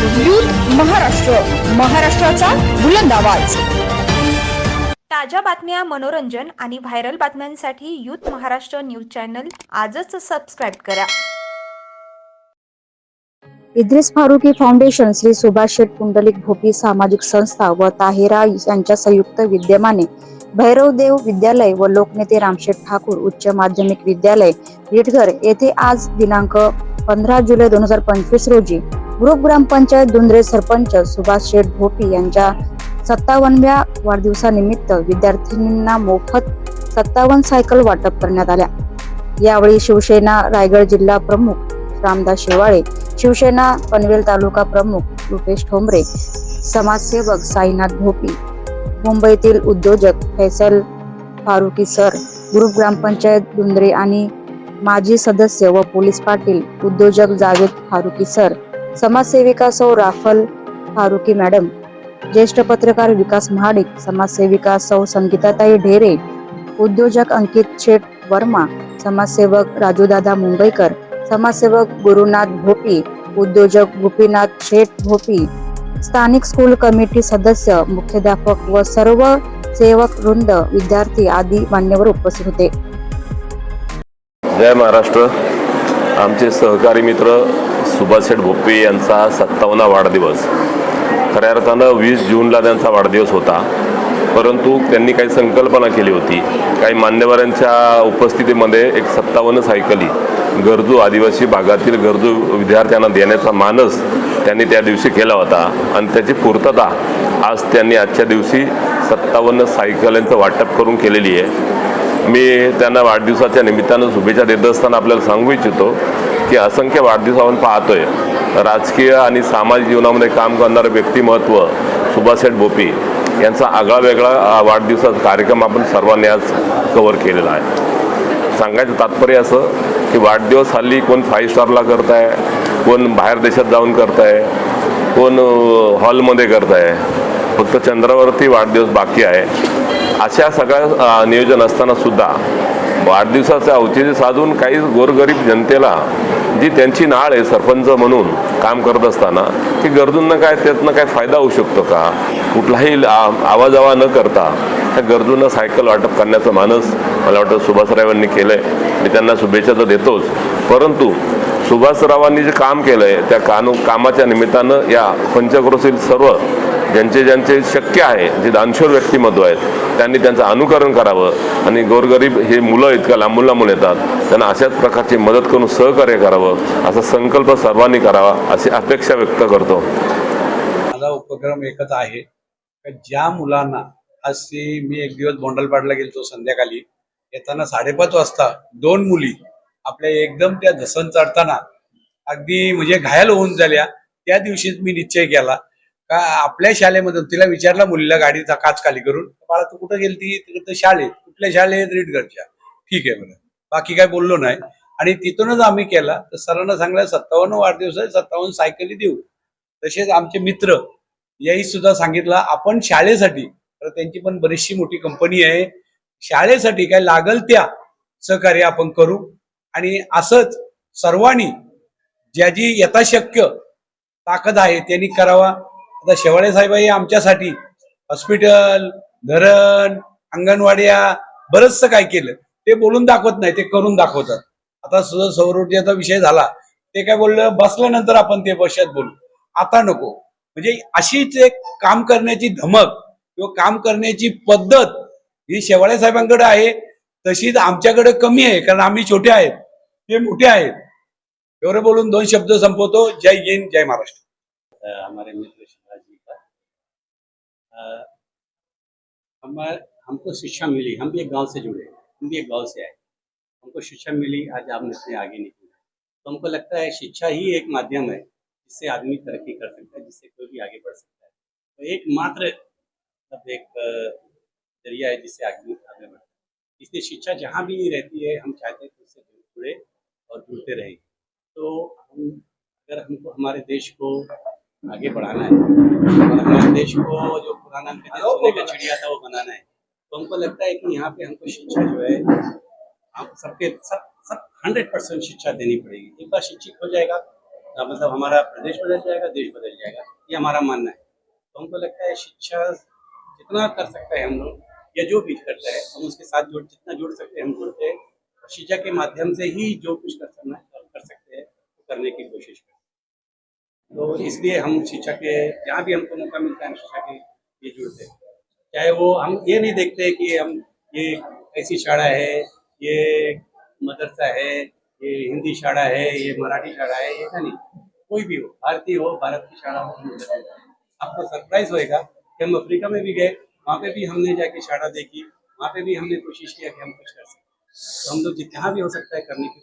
Youth Maharashtra महाराष्ट्राचा बुलंद आवाज. ताज्या बातम्या मनोरंजन आणि व्हायरल बातम्यांसाठी यूथ महाराष्ट्र न्यूज चॅनल आजच सबस्क्राईब करा. इद्रिस फारुकी फाउंडेशन श्री सुभाष शेठ पुंडलिक भोपी सामाजिक संस्था व ताहिरा यांच्या संयुक्त विद्यमाने भैरवदेव विद्यालय व लोकनेते रामशेठ ठाकूर उच्च माध्यमिक विद्यालय विटघर येथे आज दिनांक पंधरा जुलै दोन हजार पंचवीस रोजी ग्रुप ग्रामपंचायत धुंद्रे सरपंच सुभाष शेठ भोपी यांच्या सत्तावनव्या वाढदिवसानिमित्त विद्यार्थिनींना मोफत सत्तावन्न सायकल वाटप करण्यात आल्या. यावेळी शिवसेना रायगड जिल्हा प्रमुख रामदास शेवाळे शिवसेना पनवेल तालुका प्रमुख रुपेश ठोंबरे समाजसेवक साईनाथ भोपी मुंबईतील उद्योजक फैसल फारुकी सर ग्रुप ग्रामपंचायत धुंद्रे आणि माजी सदस्य व पोलीस पाटील उद्योजक जावेद फारुकी सर समाजसेविका सौ राफल फारुकी मॅडम ज्येष्ठ पत्रकार विकास महाडिक समाजसेविका सौ संगीताताई ढेरे उद्योजक अंकित शेठ वर्मा समाजसेवक राजूदादा मुंबईकर समाजसेवक गुरुनाथ भोपी उद्योजक गोपीनाथ शेठ भोपी स्थानिक स्कूल कमिटी सदस्य मुख्याध्यापक व सर्व सेवक वृंद विद्यार्थी आदी मान्यवर उपस्थित होते. जय महाराष्ट्र. आमचे सहकारी मित्र सुभाषेठ भोपे यांचा सत्तावन्ना वाढदिवस. खऱ्या अर्थानं वीस जूनला त्यांचा वाढदिवस होता. परंतु त्यांनी काही संकल्पना केली होती. काही मान्यवरांच्या उपस्थितीमध्ये एक सत्तावन्न सायकली गरजू आदिवासी भागातील गरजू विद्यार्थ्यांना देण्याचा मानस त्यांनी त्या दिवशी केला होता आणि त्याची पूर्तता आज त्यांनी आजच्या दिवशी सत्तावन्न सायकलींचं वाटप करून केलेली आहे. मी त्यांना वाढदिवसाच्या निमित्तानं शुभेच्छा देत असताना आपल्याला सांगू इच्छितो की असंख्य वाढदिवस आपण पाहतोय. राजकीय आणि सामाजिक जीवनामध्ये काम करणारं व्यक्तिमत्व सुभाषशेठ बोपी यांचा आगळा वेगळा वाढदिवसाचा कार्यक्रम आपण सर्वांनी आज कवर केलेला आहे. सांगायचं तात्पर्य असं की वाढदिवस हल्ली कोण फाईव्ह स्टारला करताय कोण बाहेर देशात जाऊन करताय कोण हॉलमध्ये हॉलमध्ये करताय. फक्त चंद्रावरती वाढदिवस बाकी आहे. अशा सगळ्या नियोजन असताना सुद्धा वाढदिवसाचं औचित्य साधून काही गोरगरीब जनतेला जी त्यांची नाळ आहे सरपंच म्हणून काम करत असताना की गरजूंना काय त्यातनं काय फायदा होऊ शकतो का? कुठलाही आवाजावा न करता त्या गरजूंना सायकल वाटप करण्याचं मानस मला वाटतं सुभाषरावांनी केलं आहे मी त्यांना शुभेच्छा तर देतोच. परंतु सुभाषरावांनी जे काम केलं आहे त्या कानू कामाच्या निमित्तानं या पंचक्रोशील सर्व ज्यांचे ज्यांचे शक्य आहे जे दानशूर व्यक्तिमत्व आहेत त्यांनी त्यांचं अनुकरण करावं. आणि गोरगरीब हे मुलं इतक्या लांबून लांबून येतात त्यांना अशाच प्रकारची मदत करून सहकार्य करावं असा संकल्प सर्वांनी करावा अशी अपेक्षा व्यक्त करतो. माझा उपक्रम एकच आहे ज्या मुलांना आज मी एक दिवस बोंडलपाडला गेलो संध्याकाळी येताना साडेपाच वाजता दोन मुली आपल्या एकदम त्या धसन चढताना अगदी म्हणजे घायल होऊन झाल्या त्या दिवशीच मी निश्चय केला का आपल्या शाळेमधून तिला विचारला मुलीला गाडीचा काच खाली करून बाळा तू कुठं गेलती? तिकडे शाळेत. कुठल्या शाळेत? रीडगडच्या. ठीक आहे बरं बाकी काय बोललो नाही. आणि तिथूनच आम्ही केला. तर सरांना सांगलं सत्तावन्न वाढदिवस आहे सत्तावन्न सायकली देऊ. तसेच आमचे मित्र याही सुद्धा सांगितलं आपण शाळेसाठी तर त्यांची पण बरीचशी मोठी कंपनी आहे. शाळेसाठी काय लागल त्या सहकार्य आपण करू. आणि असंच सर्वांनी ज्या जी यथाशक्य ताकद आहे त्यांनी करावा. आता शेवाळे साहेब हे आमच्यासाठी हॉस्पिटल धरण अंगणवाड्या बरचसं काय केलं. ते बोलून दाखवत नाही ते करून दाखवतात. आता सुद्धा सौर ऊर्जेचा विषय झाला. ते काय बोललं बसल्यानंतर आपण ते बसत बोलू. आता नको. म्हणजे अशीच एक काम करण्याची धमक किंवा काम करण्याची पद्धत ही शेवाळे साहेबांकडे आहे. तशीच आमच्याकडे कमी आहे कारण आम्ही छोटे आहेत. ते मोठे आहेत. एवढं बोलून दोन शब्द संपवतो. जय हिंद जय महाराष्ट्र. हमारे मित्र अ, हम हमको शिक्षा मिली। हम भी एक गाँव से जुड़े हम भी एक गाँव से आए। हमको शिक्षा मिली आज आपने इतने आगे निकले। तो हमको लगता है शिक्षा ही एक माध्यम है जिससे आदमी तरक्की कर सकता है जिससे कोई भी आगे बढ़ सकता है। तो एकमात्र मतलब एक ज़रिया है जिससे आदमी आगे बढ़ता है। इसलिए शिक्षा जहाँ भी रहती है हम चाहते हैं कि उससे जुड़े और जुड़ते रहें। तो हम अगर हमको हमारे देश को आगे बढ़ाना है। और हमारे देश को जो पुराना सोने का चिड़िया था वो बनाना है। तो हमको लगता है कि यहाँ पे हमको शिक्षा जो है हम सबके सब सब हंड्रेड परसेंट शिक्षा देनी पड़ेगी। एक बार शिक्षित हो जाएगा का मतलब हमारा प्रदेश बदल जाएगा देश बदल जाएगा। ये हमारा मानना है। तो हमको लगता है शिक्षा जितना कर सकते हैं हम लोग या जो भी करता है हम उसके साथ जुड़ जितना जुड़ सकते हैं हम जुड़ते हैं। शिक्षा के माध्यम से ही जो कुछ कर सकना कर सकते हैं करने की कोशिश तो इसलिए हम शिक्षा के, जहाँ भी हमको मौका मिलता है शिक्षा के लिए जुड़ते हैं। चाहे वो हम ये नहीं देखते कि हम, ये ऐसी शाला है, ये मदरसा है, ये हिंदी शाला है, ये मराठी शाला है ऐसा नहीं। कोई भी हो, भारतीय हो, भारत की शाला हो आपको सरप्राइज़ होएगा कि हम अफ्रीका में भी गए, वहाँ पे भी हमने जाके शाला देखी, वहाँ पे भी हमने कोशिश किया कि हम कुछ कर सकें। तो हम लोग जितना भी हो सकता है करने की